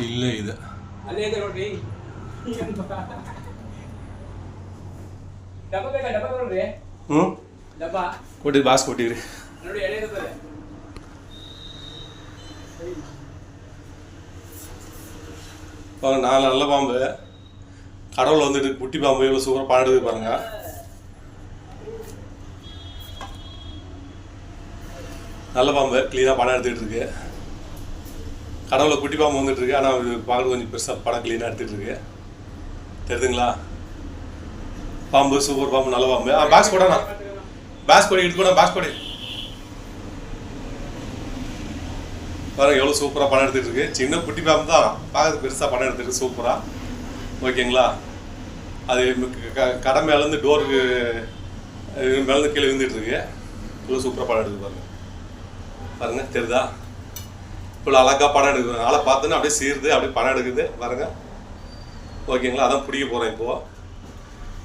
ಇಲ್ಲೇ ಇದೆ ಅಲ್ಲೇ ಇದೆ ನೋಡ್ರಿ ಡಬ್ಬ ಬೇಕಾ ಡಬ್ಬ ನೋಡ್ರಿ ಹ್ಞೂ ಡಬ್ಬ ಕೊಟ್ಟಿರಿ ಬಾಸ್ ಕೊಟ್ಟಿರಿ ನೋಡಿ ಎಳೆ ಇರ್ತದೆ பாருங்க நாலு நல்ல பாம்பு கடவுள் வந்துட்டு குட்டி பாம்பு இவ்வளோ சூப்பராக பாடுது பாருங்க நல்ல பாம்பு க்ளீனாக படம் எடுத்துக்கிட்டு இருக்கு கடவுளை குட்டி பாம்பு வந்துட்டு இருக்கு. ஆனால் இது பார்க்க கொஞ்சம் பெருசாக படம் க்ளீனாக எடுத்துகிட்டு இருக்கு. தெரியுதுங்களா? பாம்பு சூப்பர் பாம்பு நல்ல பாம்பு. ஆ பாக்ஸ் போடணா பாக்ஸ் போடி எடுத்து கூட பாக்ஸ் போடி. பாருங்க எவ்வளோ சூப்பராக படம் எடுத்துட்டு இருக்கு. சின்ன குட்டி பாம்பு தான். பார்க்கறது பெருசாக படம் எடுத்துருக்கு சூப்பராக ஓகேங்களா? அது க- கடை மேலேருந்து டோருக்கு மேலேருந்து கீழே விழுந்துட்டு இருக்கு. இவ்வளோ சூப்பராக படம் எடுத்து பாருங்க. பாருங்க தெரியுதா? இவ்வளோ அழகாக படம் எடுக்கிறோம் ஆளை பார்த்தோன்னா அப்படியே சீருது அப்படியே படம் எடுக்குது. பாருங்க. ஓகேங்களா? அதான் பிடிக்க போகிறேன் இப்போது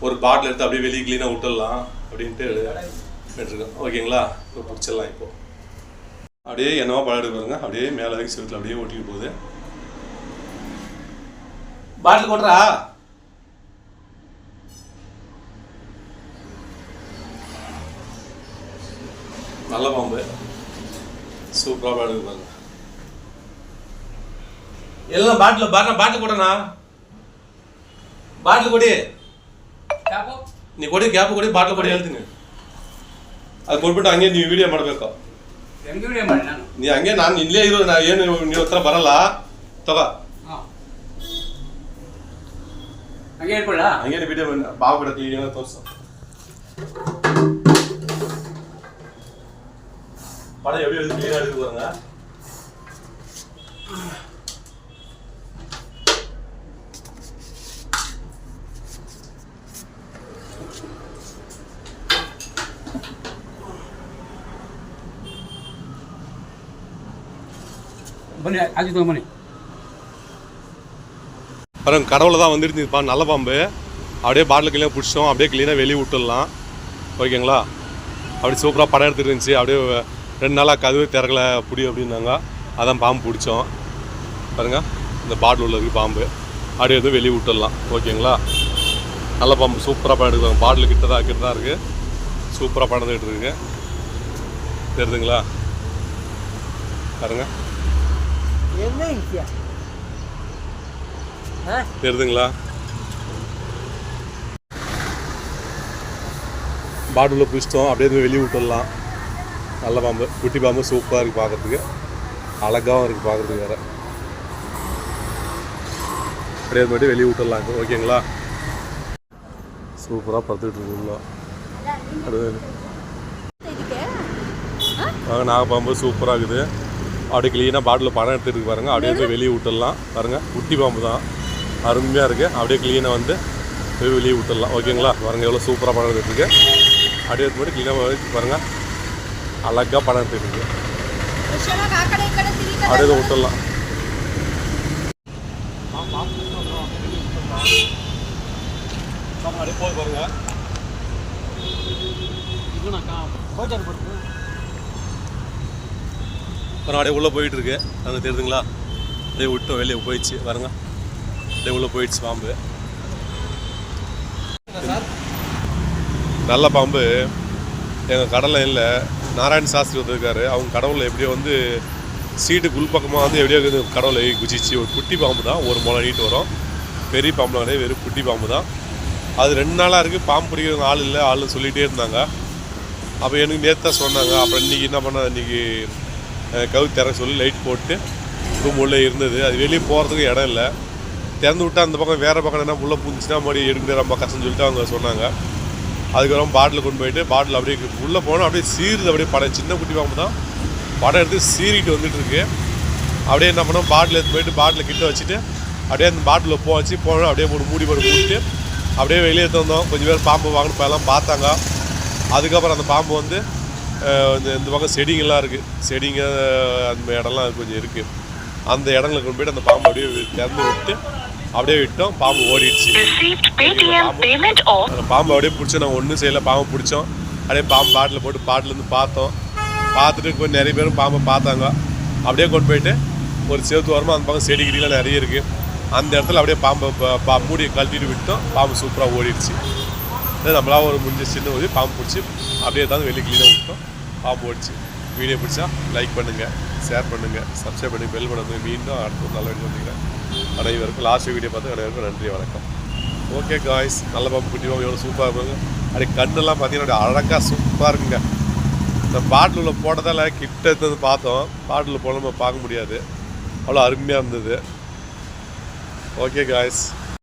ஒரு பாட்டில் எடுத்து அப்படியே வெளியே க்ளீனாக விட்டுடலாம் அப்படின்ட்டு எடுத்துருக்கோம் ஓகேங்களா? இப்போ பிடிச்சிடலாம் இப்போது அப்படியே என்னவோ படம் எடுப்பாருங்க அப்படியே மேலே வரைக்கும் செவுத்துல அப்படியே ஓட்டிட்டு போகுது. பாட்டில் கொட்டுறா நல்ல பாம்பு. சூப்பராக படம் பாருங்க. எல்லாம் பாட்டில் பாட்டில் பாட்டில் கொட்டணா ಬಾಟ್ಲು ಕೊಡಿ ಡಬ್ಬ ನೀ ಕೊಡಿ ಗ್ಯಾಪ್ ಕೊಡಿ ಬಾಟ್ಲು ಕೊಡಿ ಹೇಳ್ತೀನಿ ಅದು ಕೊಟ್ಬಿಟ್ಟು ಹಂಗೆ ನೀವು ವಿಡಿಯೋ ಮಾಡಬೇಕು ಹೆಂಗೆ ವಿಡಿಯೋ ಮಾಡಿ ನಾನು ನೀ ಹಂಗೆ ನಾನು ಇಲ್ಲೇ ಇರೋ ನಾ ಏನು ನೀವು ಹತ್ರ ಬರಲ್ಲ ತಗೋ ಹಾಂ ಹಂಗೆ ಹೇಳ್ಕೊಳ್ಳ ಹಂಗೇನು ವಿಡಿಯೋ ಬಾವು ಬಿಡಕ್ಕೆ ಏನೋ ತೋರಿಸು படம் எப்படி எடுத்து கிளியரா எடுத்து பாருங்க பாருங்க கடவுளை தான் வந்துட்டு நல்ல பாம்பு. அப்படியே பாட்டில் கிளீனாக பிடிச்சோம் அப்படியே கிளீனாக வெளியே விட்டுடலாம். ஓகேங்களா? அப்படி சூப்பராக படம் எடுத்துகிட்டு இருந்துச்சு. அப்படியே ரெண்டு நாளாக கதவு திறக்கலை பிடி அப்படின்னாங்க. அதான் பாம்பு பிடிச்சோம். பாருங்கள் இந்த பாட்டில் உள்ளதுக்கு பாம்பு. அப்படியே எதுவும் வெளியே விட்டுடலாம். ஓகேங்களா? நல்ல பாம்பு சூப்பராக படம் எடுக்கலாம் பாட்டில் கிட்ட தான் கிட்ட தான் இருக்குது சூப்பராக படம் எடுத்துருக்கு தெரியுதுங்களா? பாருங்கள் தெரியுதுங்களா பாட்டில் பிடிச்சிட்டோம் அப்படியே வெளியே விட்டுடலாம். நல்ல பாம்பு. குட்டி பாம்பு சூப்பராக இருக்குது பார்க்கறதுக்கு. அழகாகவும் இருக்குது பார்க்கறதுக்கு வேறு. அப்படியே மட்டும் வெளியே விட்டுடலாம். ஓகேங்களா சூப்பராக படுத்துக்கிட்டு இருக்குங்களா அது நாகப்பாம்பு சூப்பராக இருக்குது. அப்படியே க்ளீனாக பாட்டில் பணம் எடுத்துகிட்டு பாருங்க. அப்படியே போய் வெளியே விட்டுடலாம் பாருங்கள் குட்டி பாம்பு தான். அருமையாக இருக்குது அப்படியே க்ளீனாக வந்து போய் வெளியே விட்டுடலாம் ஓகேங்களா பாருங்கள் எவ்வளோ சூப்பராக பணம் எடுத்துருக்கு அப்படியே எடுத்து போட்டு க்ளீனாக பாருங்கள் அழகாக பணம் எடுத்துருக்கு அப்படியே விட்டுடலாம் போய் பாருங்கள் போயிட்டு அப்புறம் அப்படியே உள்ளே போயிட்டு இருக்கு அங்கே தெரியுதுங்களா? அப்படியே விட்டோம் வெளியே போயிடுச்சு. பாருங்க. அப்படியே உள்ளே போயிடுச்சு பாம்பு. நல்ல பாம்பு. எங்கள் கடலில் இல்லை. நாராயண சாஸ்திரி வந்திருக்காரு அவங்க கடவுளில் எப்படியோ வந்து சீட்டுக்கு உள்பக்கமாக வந்து எப்படியோ கடவுளை குதிச்சு ஒரு குட்டி பாம்பு தான். ஒரு முளை நீட்டு வரும். பெரிய பாம்பு கிடையாது வெறும் குட்டி பாம்பு தான். அது ரெண்டு நாளாக இருக்குது பாம்பு பிடிக்கிறவங்க ஆள் இல்லை. ஆள்னு சொல்லிகிட்டே இருந்தாங்க. அப்போ எனக்கு நேற்று தான் சொன்னாங்க. அப்புறம் இன்றைக்கி என்ன பண்ண? இன்றைக்கி கவு திற சொல்லி லைட் போட்டு ரூம் உள்ளே இருந்தது. அது வெளியே போகிறதுக்கு இடம் இல்லை. திறந்து விட்டா அந்த பக்கம் வேறு பக்கம் என்ன உள்ளே பூந்துச்சுன்னா மறுபடியும் எடுக்க ரொம்ப கஷ்டம்னு சொல்லிட்டு அவங்க சொன்னாங்க. அதுக்கப்புறம் பாட்டில் கொண்டு போயிட்டு பாட்டில் அப்படியே உள்ளே போனோம் அப்படியே சீருது அப்படியே படம். சின்ன குட்டி பாம்பு தான். படம் எடுத்து சீறிட்டு வந்துட்டு இருக்கு. அப்படியே என்ன பண்ணோம் பாட்டில் எடுத்து போயிட்டு பாட்டில் கிட்ட வச்சுட்டு அப்படியே அந்த பாட்டில் போ வச்சு போனோம் அப்படியே ஒரு மூடி போட்டு மூடிட்டு அப்படியே வெளியே எடுத்து வந்தோம். கொஞ்சம் பேர் பாம்பு வாங்கினு எல்லாம் பார்த்தாங்க. அதுக்கப்புறம் அந்த பாம்பு வந்து இந்த இந்த பக்கம் செடிங்கெல்லாம் இருக்குது செடிங்க அந்த இடம்லாம் கொஞ்சம் இருக்குது அந்த இடங்களுக்கு கொண்டு போயிட்டு அந்த பாம்பு அப்படியே திறந்து விட்டு அப்படியே விட்டோம். பாம்பு ஓடிடுச்சு. பாம்பை அப்படியே பிடிச்சோம். நாங்கள் ஒன்றும் செய்யலை. பாம்பை பிடிச்சோம். அப்படியே பாம்பு பாட்டில் போட்டு பாட்டிலேருந்து பார்த்தோம். பார்த்துட்டு கொஞ்சம் நிறைய பேரும் பாம்பை பார்த்தாங்க. அப்படியே கொண்டு போயிட்டு ஒரு செவத்து ஓரமாக அந்த பக்கம் செடி கிடிலாம் நிறைய இருக்குது அந்த இடத்துல அப்படியே பாம்பை பா- மூடியை கழட்டிட்டு விட்டோம். பாம்பு சூப்பராக ஓடிடுச்சு. அது நம்மளா ஒரு முடிஞ்ச சின்ன ஒரு பாம்பு பிடிச்சி அப்படியே தான் வெளியே கிளீனாக விட்டோம். பாம்பு ஓடிச்சு வீடியோ பிடிச்சா லைக் பண்ணுங்கள் ஷேர் பண்ணுங்கள் சப்ஸ்கிரைப் பண்ணி பெல் பண்ணுங்க மீண்டும் அடுத்த ஒரு நல்ல வீடியோ வந்துக்கிறேன் அனைவருக்கும் லாஸ்ட் வீடியோ பார்த்து அனைவருக்கும் நன்றி வணக்கம். ஓகே காய்ஸ் நல்ல பாம்பு குட்டி பாம்பு எவ்வளோ சூப்பராக இருப்பாங்க. அப்படியே கண்ணெல்லாம் பார்த்தீங்கன்னா அழகாக சூப்பராக இருக்குங்க. இந்த பாட்டில் உள்ள போட்டதால் கிட்ட இருந்தது பார்த்தோம். பாட்டில் போன நம்ம பார்க்க முடியாது. அவ்வளோ அருமையாக இருந்தது. Okay guys